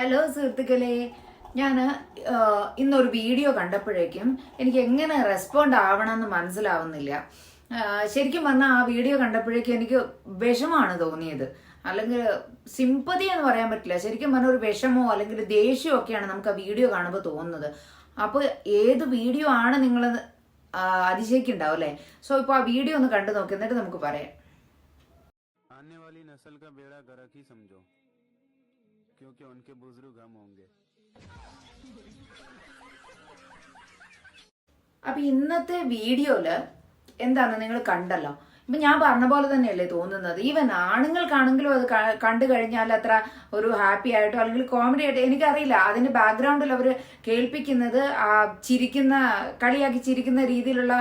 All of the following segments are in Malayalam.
ഹലോ സുഹൃത്തുക്കളെ. ഞാൻ ഇന്നൊരു വീഡിയോ കണ്ടപ്പോഴേക്കും എനിക്ക് എങ്ങനെ റെസ്പോണ്ട് ആവണമെന്ന് മനസ്സിലാവുന്നില്ല. ശരിക്കും പറഞ്ഞാൽ ആ വീഡിയോ കണ്ടപ്പോഴേക്കും എനിക്ക് വിഷമാണ് തോന്നിയത്. അല്ലെങ്കിൽ സിമ്പതി എന്ന് പറയാൻ പറ്റില്ല. ശരിക്കും പറഞ്ഞാൽ ഒരു വിഷമോ അല്ലെങ്കിൽ ദേഷ്യമോ ഒക്കെയാണ് നമുക്ക് ആ വീഡിയോ കാണുമ്പോൾ തോന്നുന്നത്. അപ്പോൾ ഏത് വീഡിയോ ആണ് നിങ്ങൾ അതിശയിക്കുണ്ടാവും അല്ലേ? സോ ഇപ്പോൾ ആ വീഡിയോ ഒന്ന് കണ്ടു നോക്കി. എന്നിട്ട് നമുക്ക് പറയാം. क्योंकि उनके बुजुर्ग हम होंगे അപ്പൊ ഇന്നത്തെ വീഡിയോയില് എന്താണ് നിങ്ങൾ കണ്ടല്ലോ ഇപ്പൊ ഞാൻ പറഞ്ഞ പോലെ തന്നെയല്ലേ തോന്നുന്നത്. ഈവൻ ആണുങ്ങൾക്കാണെങ്കിലും അത് കണ്ടു കഴിഞ്ഞാൽ അത്ര ഒരു ഹാപ്പി ആയിട്ടോ അല്ലെങ്കിൽ കോമഡി ആയിട്ടോ എനിക്കറിയില്ല. അതിന്റെ ബാക്ക്ഗ്രൗണ്ടിൽ അവർ കേൾപ്പിക്കുന്നത് ആ ചിരിക്കുന്ന കളിയാക്കി ചിരിക്കുന്ന രീതിയിലുള്ള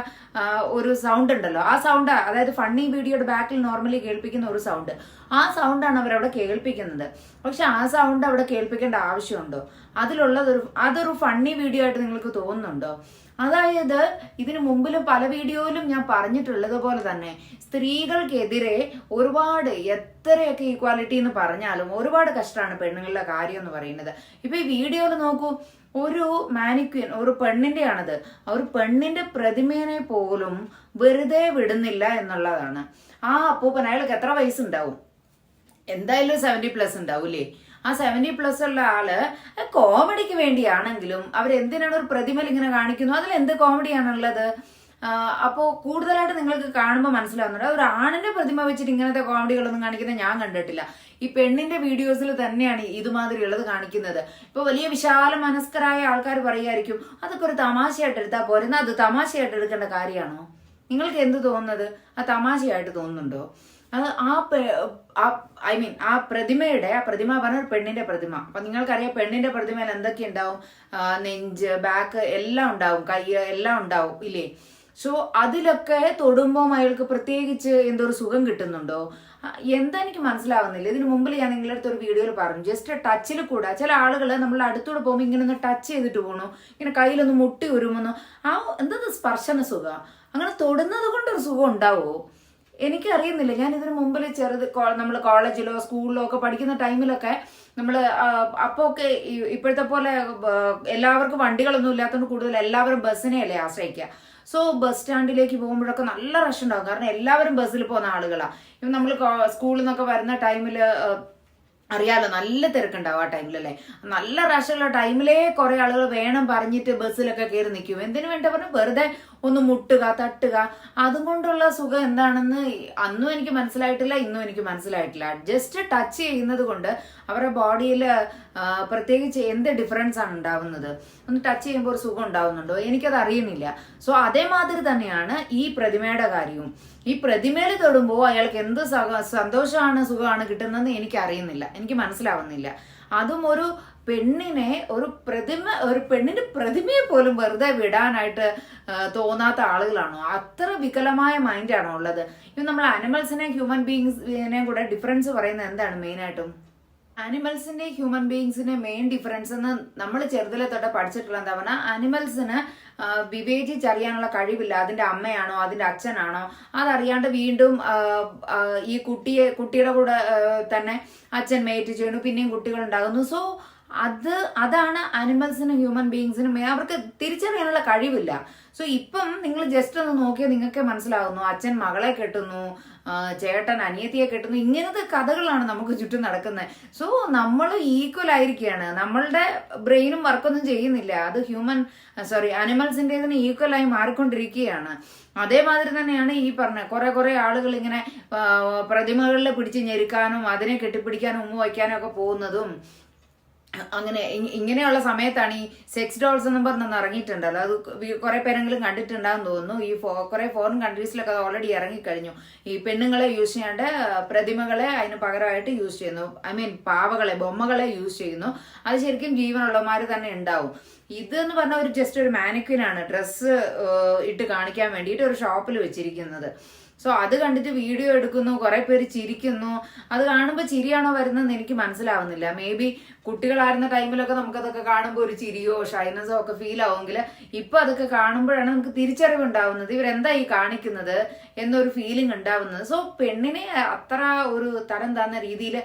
ഒരു സൗണ്ട് ഉണ്ടല്ലോ. ആ സൗണ്ട് അതായത് ഫണ്ണി വീഡിയോയുടെ ബാക്കിൽ നോർമലി കേൾപ്പിക്കുന്ന ഒരു സൗണ്ട് ആ സൗണ്ടാണ് അവരവിടെ കേൾപ്പിക്കുന്നത്. പക്ഷെ ആ സൗണ്ട് അവിടെ കേൾപ്പിക്കേണ്ട ആവശ്യമുണ്ടോ? അതിലുള്ളതൊരു അതൊരു ഫണ്ണി വീഡിയോ ആയിട്ട് നിങ്ങൾക്ക് തോന്നുന്നുണ്ടോ? അതായത് ഇതിനു മുമ്പിലും പല വീഡിയോയിലും ഞാൻ പറഞ്ഞിട്ടുള്ളത് പോലെ തന്നെ സ്ത്രീകൾക്കെതിരെ ഒരുപാട് എത്രയൊക്കെ ഈക്വാലിറ്റി എന്ന് പറഞ്ഞാലും ഒരുപാട് കഷ്ടമാണ് പെണ്ണുങ്ങളുടെ കാര്യം എന്ന് പറയുന്നത്. ഇപ്പൊ ഈ വീഡിയോയിൽ നോക്കൂ ഒരു മാനിക്വിൻ ഒരു പെണ്ണിന്റെയാണത്. ഒരു പെണ്ണിന്റെ പ്രതിമേനെ പോലും വെറുതെ വിടുന്നില്ല എന്നുള്ളതാണ്. ആ അപ്പൂപ്പൻ അയാൾക്ക് എത്ര വയസ്സുണ്ടാവും? എന്തായാലും സെവന്റി പ്ലസ് ഉണ്ടാവൂലേ ആ സെവന്റി പ്ലസ് ഉള്ള ആൾ കോമഡിക്ക് വേണ്ടിയാണെങ്കിലും അവരെന്തിനാണ് ഒരു പ്രതിമൽ ഇങ്ങനെ കാണിക്കുന്നു അതിൽ എന്ത് കോമഡിയാണുള്ളത് അപ്പോൾ കൂടുതലായിട്ട് നിങ്ങൾക്ക് കാണുമ്പോൾ മനസ്സിലാവുന്നുണ്ട്. ഒരു ആണിന്റെ പ്രതിമ വെച്ചിട്ട് ഇങ്ങനത്തെ കോമഡികളൊന്നും കാണിക്കുന്നത് ഞാൻ കണ്ടിട്ടില്ല. ഈ പെണ്ണിന്റെ വീഡിയോസിൽ തന്നെയാണ് ഇതുമാതിരിയുള്ളത് കാണിക്കുന്നത്. ഇപ്പൊ വലിയ വിശാല മനസ്കരായ ആൾക്കാർ പറയുമായിരിക്കും അതൊക്കെ ഒരു തമാശയായിട്ട് എടുത്താൽ പോരുന്ന അത് തമാശയായിട്ട് എടുക്കേണ്ട കാര്യമാണോ? നിങ്ങൾക്ക് എന്ത് തോന്നുന്നത്? ആ തമാശയായിട്ട് തോന്നുന്നുണ്ടോ? അത് ആ ഐ മീൻ ആ പ്രതിമയുടെ ആ പ്രതിമ പറഞ്ഞ പെണ്ണിന്റെ പ്രതിമ. അപ്പൊ നിങ്ങൾക്കറിയാം പെണ്ണിന്റെ പ്രതിമയിൽ എന്തൊക്കെ ഉണ്ടാവും? നെഞ്ച് ബാക്ക് എല്ലാം ഉണ്ടാവും കൈ എല്ലാം ഉണ്ടാവും ഇല്ലേ? സോ അതിലൊക്കെ തൊടുമ്പോൾ അയാൾക്ക് പ്രത്യേകിച്ച് എന്തോ ഒരു സുഖം കിട്ടുന്നുണ്ടോ? എന്താ എനിക്ക് മനസ്സിലാവുന്നില്ല. ഇതിനു മുമ്പിൽ ഞാൻ നിങ്ങളുടെ അടുത്ത് ഒരു വീഡിയോയിൽ പറഞ്ഞു. ജസ്റ്റ് ടച്ചിൽ കൂടെ ചില ആളുകൾ നമ്മൾ അടുത്തൂടെ പോകുമ്പോൾ ഇങ്ങനെ ഒന്ന് ടച്ച് ചെയ്തിട്ട് പോകണു ഇങ്ങനെ കയ്യിലൊന്ന് മുട്ടി ഉരുമുന്നു. ആ എന്താ സ്പർശന സുഖം? അങ്ങനെ തൊടുന്നത് കൊണ്ടൊരു സുഖം ഉണ്ടാവോ? എനിക്കറിയുന്നില്ല. ഞാൻ ഇതിനു മുമ്പിൽ ചെറുത് നമ്മൾ കോളേജിലോ സ്കൂളിലോ ഒക്കെ പഠിക്കുന്ന ടൈമിലൊക്കെ നമ്മൾ അപ്പോൾ ഒക്കെ ഇപ്പോഴത്തെ പോലെ എല്ലാവർക്കും വണ്ടികളൊന്നും ഇല്ലാത്തതുകൊണ്ട് കൂടുതൽ എല്ലാവരും ബസ്സിനെയല്ലേ ആശ്രയിക്കുക സോ ബസ് സ്റ്റാൻഡിലേക്ക് പോകുമ്പോഴൊക്കെ നല്ല റഷ് ഉണ്ടാകും കാരണം എല്ലാവരും ബസ്സിൽ പോകുന്ന ആളുകളാണ് ഇപ്പം നമ്മൾ സ്കൂളിൽ നിന്നൊക്കെ വരുന്ന ടൈമിൽ അറിയാലോ നല്ല തിരക്കുണ്ടാവും ആ ടൈമിൽ അല്ലേ നല്ല റഷുള്ള ടൈമിലേ കുറെ ആളുകൾ വേണം പറഞ്ഞിട്ട് ബസ്സിലൊക്കെ കയറി നിൽക്കും. എന്തിനു വേണ്ട പറഞ്ഞു വെറുതെ ഒന്ന് മുട്ടുക തട്ടുക. അതും കൊണ്ടുള്ള സുഖം എന്താണെന്ന് അന്നും എനിക്ക് മനസ്സിലായിട്ടില്ല ഇന്നും എനിക്ക് മനസ്സിലായിട്ടില്ല. ജസ്റ്റ് ടച്ച് ചെയ്യുന്നത് കൊണ്ട് അവരുടെ ബോഡിയിൽ പ്രത്യേകിച്ച് എന്ത് ഡിഫറൻസ് ആണ് ഉണ്ടാവുന്നത്? ഒന്ന് ടച്ച് ചെയ്യുമ്പോൾ ഒരു സുഖം ഉണ്ടാവുന്നുണ്ടോ? എനിക്കത് അറിയുന്നില്ല. സോ അതേമാതിരി തന്നെയാണ് ഈ പ്രതിമയുടെ കാര്യവും. ഈ പ്രതിമയിൽ തൊടുമ്പോൾ അയാൾക്ക് എന്ത് സന്തോഷമാണ് സുഖമാണ് കിട്ടുന്നതെന്ന് എനിക്ക് അറിയുന്നില്ല എനിക്ക് മനസ്സിലാവുന്നില്ല. അതും ഒരു പെണ്ണിനെ ഒരു പ്രതിമ ഒരു പെണ്ണിന്റെ പ്രതിമയെ പോലും വെറുതെ വിടാനായിട്ട് തോന്നാത്ത ആളുകളാണോ. അത്ര വികലമായ മൈൻഡാണോ ഉള്ളത് ഇപ്പം നമ്മൾ അനിമൽസിനെ ഹ്യൂമൻ ബീങ്സിനെ കൂടെ ഡിഫറൻസ് പറയുന്നത് എന്താണ് മെയിനായിട്ടും ആനിമൽസിന്റെ ഹ്യൂമൻ ബീങ്സിന്റെ മെയിൻ ഡിഫറൻസ് എന്ന് നമ്മൾ ചെറുതിലെ തൊട്ട് പഠിച്ചിട്ടുള്ള എന്താ പറഞ്ഞാൽ ആനിമൽസിന് വിവേചിച്ചറിയാനുള്ള കഴിവില്ല. അതിന്റെ അമ്മയാണോ അതിന്റെ അച്ഛനാണോ അതറിയാണ്ട് വീണ്ടും ഈ കുട്ടിയെ കുട്ടിയുടെ കൂടെ തന്നെ അച്ഛൻ മേറ്റ് ചെയ്യുന്നു പിന്നെയും കുട്ടികൾ ഉണ്ടാകുന്നു. സോ അത് അതാണ് ആനിമൽസിനും ഹ്യൂമൻ ബീങ്സിനും അവർക്ക് തിരിച്ചറിയാനുള്ള കഴിവില്ല. സോ ഇപ്പം നിങ്ങൾ ജസ്റ്റ് ഒന്ന് നോക്കിയാൽ നിങ്ങൾക്ക് മനസ്സിലാകുന്നു അച്ഛൻ മകളെ കെട്ടുന്നു ചേട്ടൻ അനിയത്തിയെ കെട്ടുന്നു ഇങ്ങനത്തെ കഥകളാണ് നമുക്ക് ചുറ്റും നടക്കുന്നത് സോ നമ്മൾ ഈക്വൽ ആയിരിക്കുകയാണ്. നമ്മളുടെ ബ്രെയിനും വർക്കൊന്നും ചെയ്യുന്നില്ല. അത് ഹ്യൂമൻ സോറി അനിമൽസിന്റെതിന് ഈക്വൽ ആയി മാറിക്കൊണ്ടിരിക്കുകയാണ്. അതേമാതിരി തന്നെയാണ് ഈ പറഞ്ഞ കുറെ കുറെ ആളുകൾ ഇങ്ങനെ പ്രതിമകളിൽ പിടിച്ച് ഞെരുക്കാനും അതിനെ കെട്ടിപ്പിടിക്കാനും ഉമ്മ വയ്ക്കാനും ഒക്കെ പോകുന്നതും. അങ്ങനെ ഇങ്ങനെയുള്ള സമയത്താണ് ഈ സെക്സ് ഡോൾസ് എന്നും പറഞ്ഞൊന്ന് ഇറങ്ങിയിട്ടുണ്ടല്ലോ അത് കുറെ പേരെങ്കിലും കണ്ടിട്ടുണ്ടാകും തോന്നുന്നു. ഈ ഫോ കുറെ ഫോറിൻ കൺട്രീസിലൊക്കെ അത് ഓൾറെഡി ഇറങ്ങിക്കഴിഞ്ഞു. ഈ പെണ്ണുങ്ങളെ യൂസ് ചെയ്യാണ്ട് പ്രതിമകളെ അതിന് പകരമായിട്ട് യൂസ് ചെയ്യുന്നു. ഐ മീൻ പാവകളെ ബൊമ്മകളെ യൂസ് ചെയ്യുന്നു. അത് ശരിക്കും ജീവനുള്ളമാർ തന്നെ ഉണ്ടാവും. ഇത് എന്ന് പറഞ്ഞാൽ ഒരു ജസ്റ്റ് ഒരു മാനിക്വിൻ ആണ്. ഡ്രസ്സ് ഇട്ട് കാണിക്കാൻ വേണ്ടിയിട്ട് ഒരു ഷോപ്പിൽ വെച്ചിരിക്കുന്നത്. സോ അത് കണ്ടിട്ട് വീഡിയോ എടുക്കുന്നു കുറെ പേര് ചിരിക്കുന്നു. അത് കാണുമ്പോൾ ചിരിയാണോ വരുന്നതെന്ന് എനിക്ക് മനസ്സിലാവുന്നില്ല. മേ ബി കുട്ടികളായിരുന്ന ടൈമിലൊക്കെ നമുക്കതൊക്കെ കാണുമ്പോൾ ഒരു ചിരിയോ ഷൈനസോ ഒക്കെ ഫീൽ ആവുമെങ്കിൽ ഇപ്പൊ അതൊക്കെ കാണുമ്പോഴാണ് നമുക്ക് തിരിച്ചറിവ് ഉണ്ടാവുന്നത് ഇവരെന്താ ഈ കാണിക്കുന്നത് എന്നൊരു ഫീലിംഗ് ഉണ്ടാവുന്നത്. സോ പെണ്ണിനെ അത്ര ഒരു തരം താന്ന രീതിയിൽ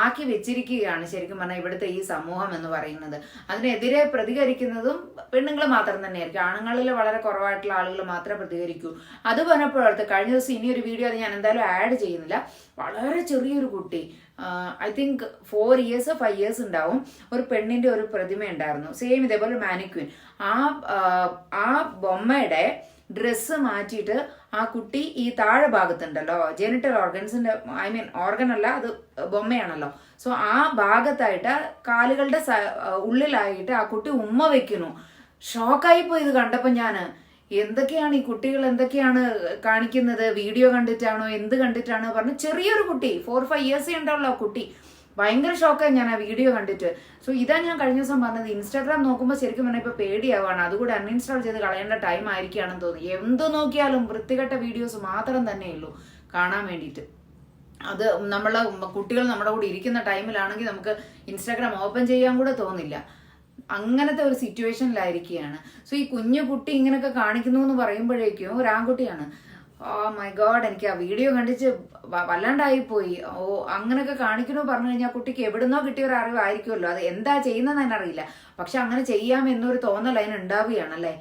ആക്കി വെച്ചിരിക്കുകയാണ് ശരിക്കും പറഞ്ഞാൽ ഇവിടുത്തെ ഈ സമൂഹം എന്ന് പറയുന്നത്. അതിനെതിരെ പ്രതികരിക്കുന്നതും പെണ്ണുങ്ങൾ മാത്രം തന്നെയായിരിക്കും. ആണുങ്ങളിൽ വളരെ കുറവായിട്ടുള്ള ആളുകൾ മാത്രമേ പ്രതികരിക്കൂ. അത് പറഞ്ഞപ്പോഴത്തെ കഴിഞ്ഞ ദിവസം ഇനി ഒരു വീഡിയോ അത് ഞാൻ എന്തായാലും ആഡ് ചെയ്യുന്നില്ല. വളരെ ചെറിയൊരു കുട്ടി. I think four years five years ഉണ്ടാവും. ഒരു പെണ്ണിന്റെ ഒരു പ്രതിമ ഉണ്ടായിരുന്നു സെയിം ഇതേപോലെ മാനിക്വിൻ ആ ആ, ബൊമ്മയുടെ ഡ്രസ്സ് മാറ്റിയിട്ട് ആ കുട്ടി ഈ താഴെ ഭാഗത്തുണ്ടല്ലോ. ജെനിറ്റൽ ഓർഗൻസിന്റെ ഐ മീൻ ഓർഗൻ അല്ല അത് ബൊമ്മയാണല്ലോ. സോ ആ ഭാഗത്തായിട്ട് കാലുകളുടെ ഉള്ളിലായിട്ട് ആ കുട്ടി ഉമ്മ വെക്കുന്നു. ഷോക്കായി പോയി ഇത് കണ്ടപ്പോ ഞാൻ. എന്തൊക്കെയാണ് ഈ കുട്ടികൾ എന്തൊക്കെയാണ് കാണിക്കുന്നത്? വീഡിയോ കണ്ടിട്ടാണോ? എന്ത് കണ്ടിട്ടാണോ? പറഞ്ഞു ചെറിയൊരു കുട്ടി ഫോർ ഫൈവ് ഇയേഴ്സ് ഉണ്ടാവുള്ള കുട്ടി. ഭയങ്കര ഷോക്കായി ഞാൻ ആ വീഡിയോ കണ്ടിട്ട്. സോ ഇതാ ഞാൻ കഴിഞ്ഞ ദിവസം പറഞ്ഞത് ഇൻസ്റ്റാഗ്രാം നോക്കുമ്പോൾ ശരിക്കും പറഞ്ഞാൽ ഇപ്പോൾ പേടിയാവാണ്. അതുകൂടെ അൺഇൻസ്റ്റാൾ ചെയ്ത് കളയേണ്ട ടൈം ആയിരിക്കുകയാണെന്ന് തോന്നി. എന്ത് നോക്കിയാലും വൃത്തികെട്ട വീഡിയോസ് മാത്രം തന്നെയുള്ളൂ കാണാൻ വേണ്ടിയിട്ട്. അത് നമ്മളെ കുട്ടികൾ നമ്മുടെ കൂടെ ഇരിക്കുന്ന ടൈമിലാണെങ്കിൽ നമുക്ക് ഇൻസ്റ്റാഗ്രാം ഓപ്പൺ ചെയ്യാൻ കൂടെ തോന്നില്ല. അങ്ങനത്തെ ഒരു സിറ്റുവേഷനിലായിരിക്കുകയാണ്. സോ ഈ കുഞ്ഞു കുട്ടി ഇങ്ങനെയൊക്കെ കാണിക്കുന്നു എന്ന് പറയുമ്പോഴേക്കും ഒരു ആൺകുട്ടിയാണ് ഓ മൈ ഗോഡ് എനിക്ക് ആ വീഡിയോ കണ്ടിച്ച് വല്ലാണ്ടായി പോയി ഓ അങ്ങനെയൊക്കെ കാണിക്കണോ പറഞ്ഞു കഴിഞ്ഞാൽ കുട്ടിക്ക് എവിടുന്നോ കിട്ടിയ ഒരു അറിവായിരിക്കുമല്ലോ. അത് എന്താ ചെയ്യുന്നതെന്ന് തന്നെ അറിയില്ല. പക്ഷെ അങ്ങനെ ചെയ്യാം എന്നൊരു തോന്നൽ അതിന് ഉണ്ടാവുകയാണല്ലേ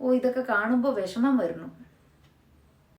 ഓ ഇതൊക്കെ കാണുമ്പോൾ വിഷമം വരുന്നു.